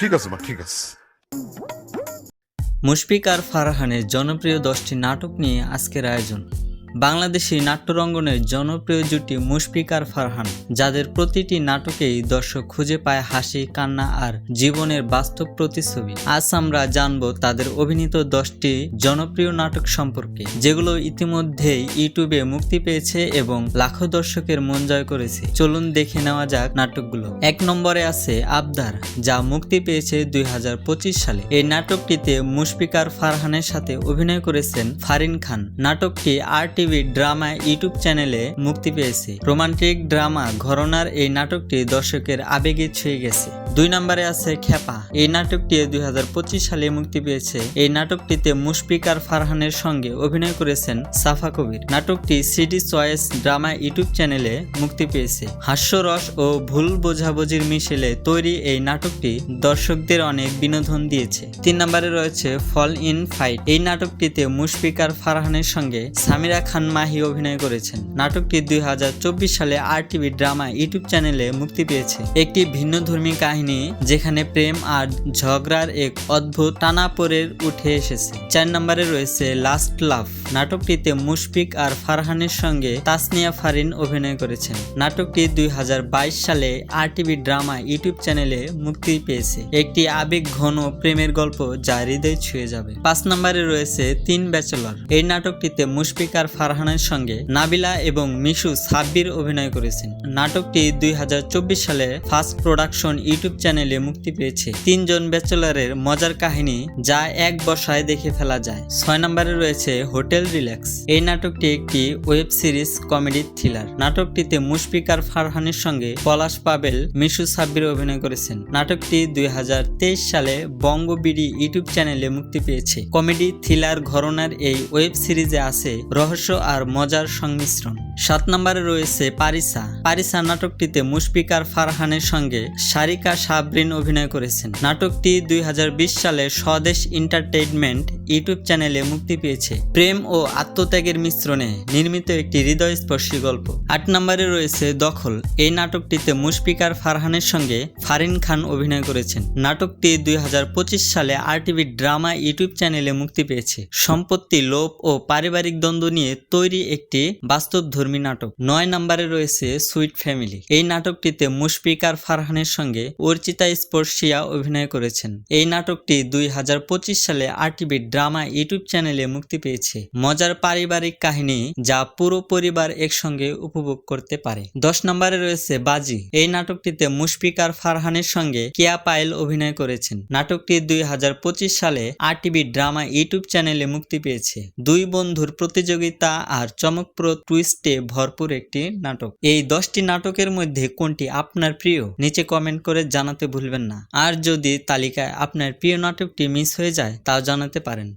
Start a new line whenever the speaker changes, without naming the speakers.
ঠিক আছে মা ঠিক আছে।
মুশফিক আর ফারহানের জনপ্রিয় দশটি নাটক নিয়ে আজকের আয়োজন। বাংলাদেশি নাট্যরঙ্গনের জনপ্রিয় জুটি মুশফিক আর ফারহান, যাদের প্রতিটি নাটকেই দর্শক খুঁজে পায় হাসি, কান্না আর জীবনের বাস্তব প্রতিচ্ছবি। আজ আমরা জানব তাদের অভিনীত দশটি জনপ্রিয় নাটক সম্পর্কে, যেগুলো ইতিমধ্যেই ইউটিউবে মুক্তি পেয়েছে এবং লাখো দর্শকের মন জয় করেছে। চলুন দেখে নেওয়া যাক নাটকগুলো। এক নম্বরে আছে আবদার, যা মুক্তি পেয়েছে দুই হাজার পঁচিশ সালে। এই নাটকটিতে মুশফিকার ফারহানের সাথে অভিনয় করেছেন ফারিন খান। নাটকটি আর টিভি ড্রামা ইউটিউব চ্যানেলে মুক্তি পেয়েছে। রোমান্টিক ড্রামা ঘরনার এই নাটকটি দর্শকের আবেগে ছুঁয়ে গেছে। দুই নম্বরে আছে খেপা। এই নাটকটি দুই হাজার পঁচিশ সালে মুক্তি পেয়েছে। এই নাটকটিতে মুশফিকার ফারহানের সঙ্গে অভিনয় করেছেন সাফা কবির। নাটকটি সিডি চয়েস ড্রামা ইউটিউব চ্যানেলে মুক্তি পেয়েছে। হাস্যরস ও ভুল বোঝাবুঝির মিশেলে তৈরি এই নাটকটি দর্শকদের অনেক বিনোদন দিয়েছে। তিন নম্বরে রয়েছে ফল ইন ফাইট। এই নাটকটিতে মুশফিকার ফারহানের সঙ্গে সামিরা খান মাহি অভিনয় করেছেন। নাটকটি দুই হাজার চব্বিশ সালে আর টিভি ড্রামা ইউটিউব চ্যানেলে মুক্তি পেয়েছে। একটি ভিন্নধর্মী কাহিনী যেখানে প্রেম আর ঝগড়ার এক অদ্ভুত টানাপোড়ের উঠে এসেছে। চার নম্বরে রয়েছে লাস্ট লাভ নাটকটিতে মুশফিক আর ফারহানের সঙ্গে তাসনিয়া ফারিন অভিনয় করেছেন। নাটকটি দুই সালে আর টিভি ড্রামা ইউটিউব চ্যানেলে মুক্তি পেয়েছে। একটি আবেগ ঘন প্রেমের গল্প যা হৃদয় ছুঁয়ে যাবে। পাঁচ নম্বরে রয়েছে তিন ব্যাচেলর। এই নাটকটিতে মুশফিক আর ফারহানের সঙ্গে নাবিলা এবং মিশু সাব্বির অভিনয় করেছেন। নাটকটি দুই হাজার চব্বিশ সালে ফার্স্ট প্রোডাকশন ইউটিউব চ্যানেলে মুক্তি পেয়েছে। তিনজন ব্যাচেলরের মজার কাহিনী যা এক বসায় দেখে ফেলা যায়। ছয় নম্বরে রয়েছে হোটেল রিল্যাক্স। এই নাটকটি একটি ওয়েব সিরিজ কমেডি থ্রিলার। নাটকটিতে মুশফিক আর ফারহানের সঙ্গে পলাশ পাবেল, মিশু সাব্বির অভিনয় করেছেন। নাটকটি দুই সালে বঙ্গবিডি ইউটিউব চ্যানেলে মুক্তি পেয়েছে। কমেডি থ্রিলার ঘরনার এই ওয়েব সিরিজে আছে রহস্য আর মজার সংমিশ্রণ। সাত নম্বরে রয়েছে পারিসা। পারিসা নাটকটিতে মুশফিক আর ফারহানের সঙ্গে সারিকা সাবরিন অভিনয় করেছেন। নাটকটি দুই হাজার বিশ সালে স্বদেশ এন্টারটেইনমেন্ট ইউটিউব চ্যানেলে মুক্তি পেয়েছে। প্রেম ও আত্মত্যাগের মিশ্রণে নির্মিত একটি হৃদয়স্পর্শী গল্প। আট নম্বরে রয়েছে দখল। এই নাটকটিতে মুশফিক আর ফারহানের সঙ্গে ফারিন খান অভিনয় করেছেন। নাটকটি দুই হাজার পঁচিশ সালে আর টিভি ড্রামা ইউটিউব চ্যানেলে মুক্তি পেয়েছে। সম্পত্তি, লোভ ও পারিবারিক দ্বন্দ্ব নিয়ে তৈরি একটি বাস্তবধর্মী নাটক। নয় নম্বরে রয়েছে সুইট ফ্যামিলি। এই নাটকটিতে মুশফিক আর ফারহানের সঙ্গে অর্চিতা স্পর্শিয়া অভিনয় করেছেন। এই নাটকটি দুই হাজার পঁচিশ সালে আর টিভি ড্রামা ইউটিউব চ্যানেলে মুক্তি পেয়েছে। মজার পারিবারিক কাহিনী যা পুরো পরিবার একসঙ্গে উপভোগ করতে পারে। দশ নম্বরে রয়েছে বাজি। এই নাটকটিতে মুশফিকার ফারহানের সঙ্গে কিয়া পায়েল অভিনয় করেছেন। নাটকটি দুই হাজার পঁচিশ সালে আর টিভি ড্রামা ইউটিউব চ্যানেলে মুক্তি পেয়েছে। দুই বন্ধুর প্রতিযোগিতা আর চমকপ্রদ টুইস্টে ভরপুর একটি নাটক। এই দশটি নাটকের মধ্যে কোনটি আপনার প্রিয়? নিচে কমেন্ট করে জানাতে ভুলবেন না। আর যদি তালিকায় আপনার প্রিয় নাটকটি মিস হয়ে যায়, তাও জানাতে পারেন।